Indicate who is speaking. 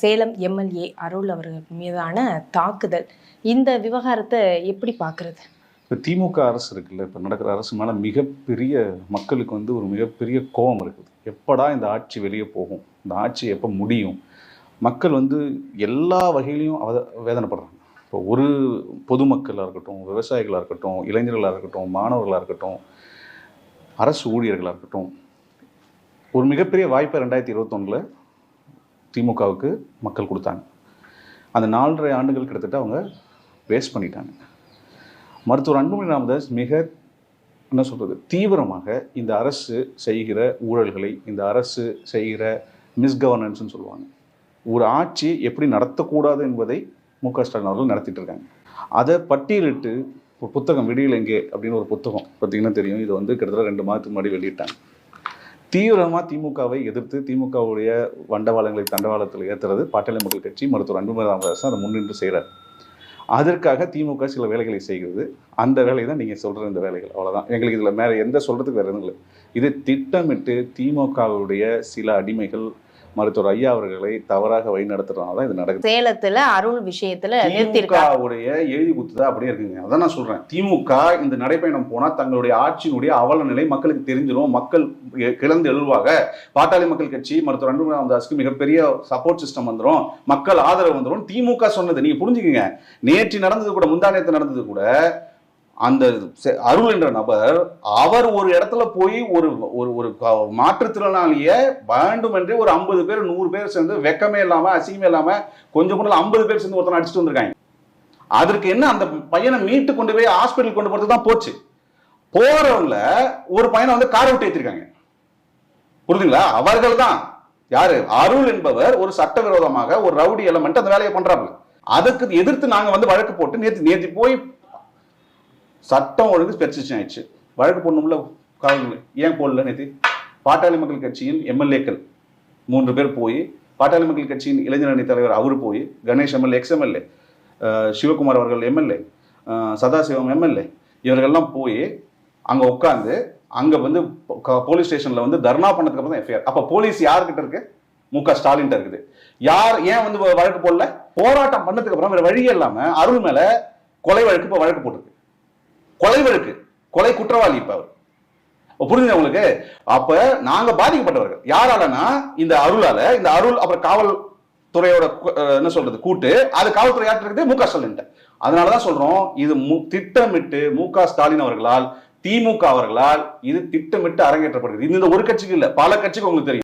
Speaker 1: Salem MLA அருள் அவர்கள் மீதான தாக்குதல். இந்த விவகாரத்தை எப்படி பார்க்குறது?
Speaker 2: இப்போ திமுக அரசு இருக்குல்ல இப்போ நடக்கிற அரசு மேலே மிகப்பெரிய மக்களுக்கு வந்து ஒரு மிகப்பெரிய கோபம் இருக்குது. எப்படா இந்த ஆட்சி வெளியே போகும்? இந்த ஆட்சி எப்போ முடியும்? மக்கள் வந்து எல்லா வகையிலையும் அவ வேதனைப்படுறாங்க. இப்போ ஒரு பொதுமக்களாக இருக்கட்டும் விவசாயிகளாக இருக்கட்டும் இளைஞர்களாக இருக்கட்டும் மாணவர்களாக இருக்கட்டும் அரசு ஊழியர்களாக இருக்கட்டும் ஒரு மிகப்பெரிய வாய்ப்பை ரெண்டாயிரத்தி இருபத்தொன்னில் திமுகவுக்கு மக்கள் கொடுத்தாங்க. அந்த நாலரை ஆண்டுகள் கிட்டத்தட்ட அவங்க வேஸ்ட் பண்ணிட்டாங்க. மருத்துவர் அன்புமணி ராமதாஸ் மிக என்ன சொல்கிறது தீவிரமாக இந்த அரசு செய்கிற ஊழல்களை இந்த அரசு செய்கிற மிஸ்கவர்னன்ஸ்னு சொல்லுவாங்க. ஒரு ஆட்சி எப்படி நடத்தக்கூடாது என்பதை மு க ஸ்டாலின் அவர்கள் நடத்திட்டு இருக்காங்க. அதை பட்டியலிட்டு ஒரு புத்தகம் விடியல் எங்கே? அப்படின்னு ஒரு புத்தகம் பார்த்தீங்கன்னா தெரியும். இது வந்து கிட்டத்தட்ட ரெண்டு மாதத்துக்கு முன்னாடி வெளியிட்டாங்க. தீவிரமாக திமுகவை எதிர்த்து திமுகவுடைய வண்டவாளங்களை தண்டவாளத்தில் ஏற்றுறது பாட்டாளி மக்கள் கட்சி மருத்துவர் அன்புமணி ராமதாஸ் அதை முன்னின்று செய்கிறார் அதற்காக திமுக சில வேலைகளை செய்கிறது. அந்த வேலை தான் நீங்கள் சொல்கிற இந்த வேலைகள். அவ்வளோதான் எங்களுக்கு இதில் மேலே எந்த சொல்கிறதுக்கு வேறு எதுவும் இல்லை. இது திட்டமிட்டு திமுகவுடைய சில அடிமைகள் மருத்துவர் ஐயா அவர்களை தவறாக வழிநடத்துறதுனால தான் இது நடக்குது.
Speaker 1: சேலத்துல அருள் விஷயத்துல
Speaker 2: திமுகவுடைய எழுதி குத்துதா அப்படியே இருக்குங்க. அதான் நான் சொல்றேன். திமுக இந்த நடைப்பயணம் போனா தங்களுடைய ஆட்சியினுடைய அவல நிலை மக்களுக்கு தெரிஞ்சிடும் மக்கள் கிளந்து எழுவாக பாட்டாளி மக்கள் கட்சி மருத்துவர் அன்புமணி ராமதாஸ்க்கு மிகப்பெரிய சப்போர்ட் சிஸ்டம் வந்துரும். மக்கள் ஆதரவு வந்துரும். திமுக சொன்னது நீங்க புரிஞ்சுக்கங்க. நேற்று நடந்தது கூட முந்தானத்து நடந்தது கூட அந்த செ- அருள் என்ற நபர் அவர் ஒரு இடத்துல போய் ஒரு ஒரு ஒரு க- மாற்றுத்திறனாளிய வேண்டும் என்றே ஒரு ஐம்பது பேர் நூறு பேர் சேர்ந்து வெக்கமே இல்லாமல் அசிங்கமே இல்லாமல் கொஞ்சம் கூட ஐம்பது பேர் சேர்ந்து ஒருத்தனை அடிச்சுட்டு வந்திருக்காங்க. அதற்கு என்ன அந்த பையனை மீட்டு கொண்டு போய் ஹாஸ்பிட்டல் கொண்டு போகிறது தான் போச்சு. போகிறவங்கள ஒரு பையனை வந்து காரை விட்டு ஏத்திருக்காங்க. புரிதுங்களா அவர்கள் தான். யாரு? அருள் என்பவர் ஒரு சட்டவிரோதமாக ஒரு ரவுடி எலமெண்ட் அந்த வேலையை பண்றாப்புல. அதுக்கு எதிர்த்து நாங்க வந்து வழக்கு போட்டு நேற்று நேற்று போய் சட்டம் ஒழுங்கு பெர்சிஷன் ஆயிடுச்சு. வழக்கு போடணும்ல காவல்துறை ஏன் போடல நேற்று பாட்டாளி மக்கள் கட்சியின் எம்எல்ஏக்கள் மூன்று பேர் போய் பாட்டாளி மக்கள் கட்சியின் இளைஞர் அணி தலைவர் அவர் போய் Ganesh MLA ex MLA Sivakumar அவர்கள் எம்எல்ஏ சதாசிவம் எம்எல்ஏ இவர்கள்லாம் போய் அங்கே உட்காந்து அங்கே வந்து போலீஸ் ஸ்டேஷனில் வந்து தர்ணா பண்ணதுக்கு அப்புறம் தான் எஃப்ஐஆர் அப்போ போலீஸ் யார்கிட்ட இருக்கு? மு க ஸ்டாலின்ட்ட இருக்குது. யார் ஏன் வந்து வ- வழக்கு போடல? போராட்டம் பண்ணதுக்கு அப்புறம் வேற வழியே இல்லாமல் அருள் மேலே கொலை வழக்கு இப்போ வழக்கு போட்டிருக்கு. கொலை வழக்கு கொலை குற்றவாளி இப்ப அவர். புரிஞ்சுதா புரிஞ்சுங்க உங்களுக்கு? அப்ப நாங்க பாதிக்கப்பட்டவர்கள். யாராலனா இந்த அருளால இந்த அருள் அப்புறம் காவல் துறையோட என்ன சொல்றது கூட்டு அது காவல்துறை யார்கிட்ட இருக்குது? மு க ஸ்டாலின் அதனாலதான் சொல்றோம் இது மு- திட்டமிட்டு மு க ஸ்டாலின் அவர்களால் திமுக அவர்களால் இது திட்டமிட்டு அரங்கேற்றப்படுகிறது. இந்த ஒரு கட்சிக்கு இல்ல பல கட்சிக்கு உங்களுக்கு தெரியும்.